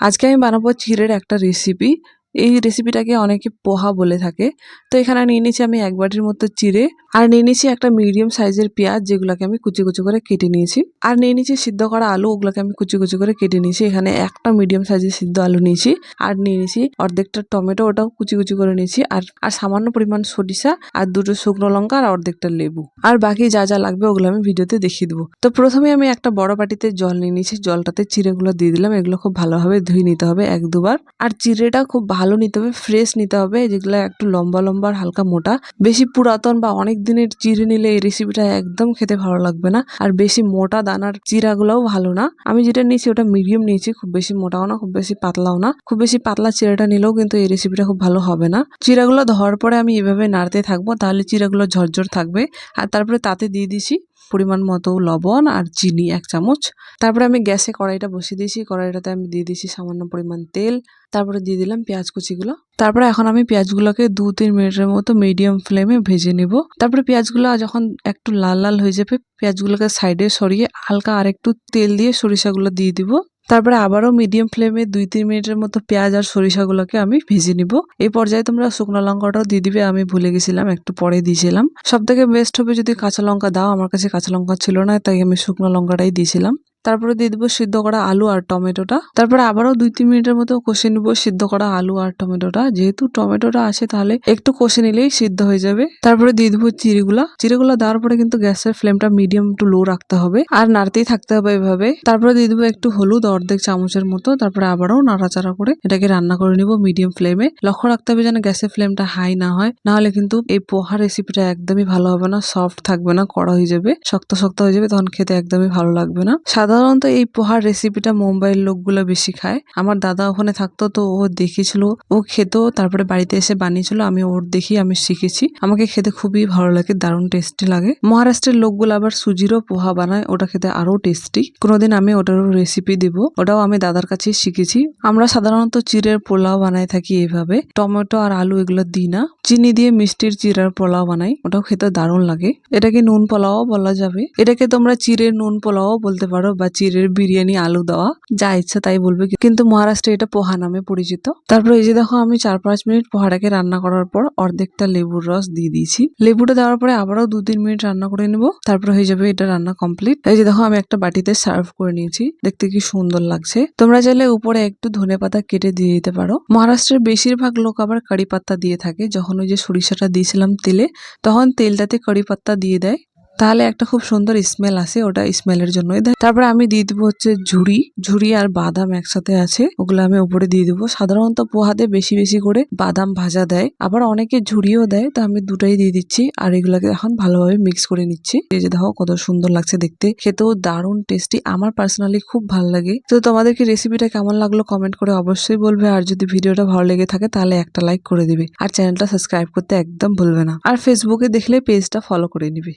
আজকে আমি বানাবো চিড়ের একটা রেসিপি এই রেসিপিটাকে অনেকে পোহা বলে থাকে। তো এখানে নিয়ে নিয়েছি আমি এক বাটির মতো চিড়ে আর নিয়ে নিয়েছি একটা মিডিয়াম সাইজের পেঁয়াজ যেগুলোকে আমি কুচি কুচি করে কেটে নিয়েছি। আর নিয়ে নিয়েছি সিদ্ধ করা আলু, ওগুলোকে আমি কুচি কুচি করে কেটে নিয়েছি। এখানে একটা মিডিয়াম সাইজের সিদ্ধ আলু নিয়েছি আর নিয়ে নিয়েছি অর্ধেকটা টমেটো, ওটাও কুচি কুচি করে নিয়েছি। আর আর সামান্য পরিমাণ সরিষা আর দুটো শুকনো লঙ্কা আর অর্ধেকটা লেবু। আর বাকি যা যা লাগবে ওগুলো আমি ভিডিওতে দেখিয়ে দেবো। তো প্রথমে আমি একটা বড় বাটিতে জল নিয়ে নিয়েছি। জলটাতে চিড়েগুলো দিয়ে দিলাম। এগুলো খুব ভালোভাবে ধুয়ে নিতে হবে এক দুবার। আর চিড়েটা খুব ভালো নিতে হবে ফ্রেশ নিতে হবে, যেগুলো একটু লম্বা লম্বা আর হালকা মোটা। বেশি পুরাতন বা অনেক দিনের চিড়ে নিলে এই রেসিপিটা একদম খেতে ভালো লাগবে না। আর বেশি মোটা দানার চিড়াগুলোও ভালো না। আমি যেটা নিয়েছি ওটা মিডিয়াম নিয়েছি, খুব বেশি মোটাও না, খুব বেশি পাতলাও না। খুব বেশি পাতলা চিড়াটা নিলেও কিন্তু এই রেসিপিটা খুব ভালো হবে না। চিড়াগুলো ধোয়ার পরে আমি এভাবে নাড়তে থাকব, তাহলে চিড়াগুলো ঝরঝর থাকবে। আর তারপরে তাতে দিয়ে দিছি পরিমাণ মতো লবণ আর চিনি এক চামচ। তারপরে আমি গ্যাসে কড়াইটা বসিয়ে দিয়েছি। কড়াইটাতে আমি দিয়ে দিয়েছি সামান্য পরিমাণ তেল। তারপরে দিয়ে দিলাম পেঁয়াজ কুচিগুলো। তারপরে এখন আমি পেঁয়াজগুলোকে দু তিন মিনিটের মতো মিডিয়াম ফ্লেমে ভেজে নেব। তারপরে পেঁয়াজগুলো যখন একটু লাল লাল হয়ে যাবে, পেঁয়াজগুলোকে সাইডে সরিয়ে হালকা আর একটু তেল দিয়ে সরিষাগুলো দিয়ে দিব। তারপরে আবারও মিডিয়াম ফ্লেমে দুই, তিন মিনিটের মতো পেঁয়াজ আর সরিষাগুলোকে আমি ভেজে নিব। এই পর্যায়ে তোমরা শুকনো লঙ্কাটাও দিয়ে দিবে, আমি ভুলে গেছিলাম, একটু পরে দিয়েছিলাম। সব থেকে বেস্ট হবে যদি কাঁচা লঙ্কা দাও, আমার কাছে কাঁচা লঙ্কা ছিল না, তাই আমি শুকনো লঙ্কাটাই দিয়েছিলাম। তারপরে দিয়ে দেবো সিদ্ধ করা আলু আর টমেটোটা। তারপরে আবারও দুই তিন মিনিটের মতো কষে নিবো সিদ্ধ করা আলু আর টমেটোটা। যেহেতু টমেটোটা আসে তাহলে একটু কষে নিলেই সিদ্ধ হয়ে যাবে। তারপরে দিয়ে দেবো চিড়িগুলা। চিড়িগুলা দেওয়ার পরে কিন্তু গ্যাসের ফ্লেমটা মিডিয়াম টু লো রাখতে হবে। আর নাড়তেই থাকতে হবে এভাবে। তারপরে দিয়ে দেবো একটু হলুদ অর্ধেক চামচের মতো। তারপরে আবারও নাড়াচাড়া করে এটাকে রান্না করে নিব মিডিয়াম ফ্লেমে। লক্ষ্য রাখতে হবে যেন গ্যাসের ফ্লেমটা হাই না হয়। নাহলে কিন্তু এই পোহা রেসিপিটা একদমই ভালো হবে না, সফট থাকবে না, কড়া হয়ে যাবে, শক্ত শক্ত হয়ে যাবে, তখন খেতে একদমই ভালো লাগবে না। সাধারণত এই পোহার রেসিপিটা মুম্বাইয়ের লোকগুলো বেশি খায়। আমার দাদা ওখানে থাকতো তো ও দেখেছিল ও খেত, তারপরে বাড়িতে এসে বানিয়েছিল, আমি ওর দেখি, আমি শিখেছি। আমাকে খেতে খুবই ভালো লাগে, দারুণ টেস্টি লাগে। মহারাষ্ট্রের লোকগুলো আবার সুজিরও পোহা বানায়, ওটা খেতে আরও টেস্টি কোনোদিন আমি ওটারও রেসিপি দিব, ওটাও আমি দাদার কাছে শিখেছি। আমরা সাধারণত চিড়ের পোলাও বানাই থাকি এভাবে টমেটো আর আলু এগুলো দিই না। চিনি দিয়ে মিষ্টির চিরার পোলাও বানাই, ওটাও খেতে দারুণ লাগে। এটাকে নুন পোলাও বলা যাবে। এটাকে তোমরা চিড়ের নুন পোলাও বলতে পারো বা চিড়ের বিরিয়ানি, আলু দেওয়া, যা ইচ্ছা তাই বলবে। কিন্তু মহারাষ্ট্রে এটা পোহা নামে পরিচিত। তারপর এই যে দেখো, আমি চার পাঁচ মিনিট পোহাটাকে রান্না করার পর অর্ধেকটা লেবুর রস দিয়ে দিয়েছি। লেবুটা দেওয়ার পরে আবারও দু তিন মিনিট রান্না করে নেব। তারপর হয়ে যাবে এটা রান্না কমপ্লিট এই যে দেখো, আমি একটা বাটিতে সার্ভ করে নিয়েছি। দেখতে কি সুন্দর লাগছে। তোমরা চাইলে উপরে একটু ধনে পাতা কেটে দিয়ে দিতে পারো। মহারাষ্ট্রের বেশিরভাগ লোক আবার কারি পাত্তা দিয়ে থাকে। যখন ওই যে সরিষাটা দিয়েছিলাম তেলে, তখন তেলটাতে কারি পাত্তা দিয়ে দেয়। তাহলে একটা খুব সুন্দর স্মেল আসে, ওটা স্মেলের জন্যই। তারপরে আমি দিয়ে দেবো হচ্ছে ঝুড়ি। ঝুড়ি আর বাদাম একসাথে আছে, ওগুলো আমি উপরে দিয়ে দেবো। সাধারণত পোহাতে বেশি বেশি করে বাদাম ভাজা দেয়। আবার অনেকে ঝুড়িও দেয়, তো আমি দুটাই দিয়ে দিচ্ছি আর এগুলাকে এখন ভালোভাবে মিক্স করে নিচ্ছি। এই যে দেখো কত সুন্দর লাগছে দেখতে। খেতেও দারুণ টেস্টি আমার পার্সোনালি খুব ভালো লাগে। তো তোমাদেরকে রেসিপিটা কেমন লাগল কমেন্ট করে অবশ্যই বলবে। আর যদি ভিডিওটা ভালো লেগে থাকে তাহলে একটা লাইক করে দিবে। আর চ্যানেলটা সাবস্ক্রাইব করতে একদম ভুলবে না। আর ফেসবুকে দেখলে পেজটা ফলো করে নিবে।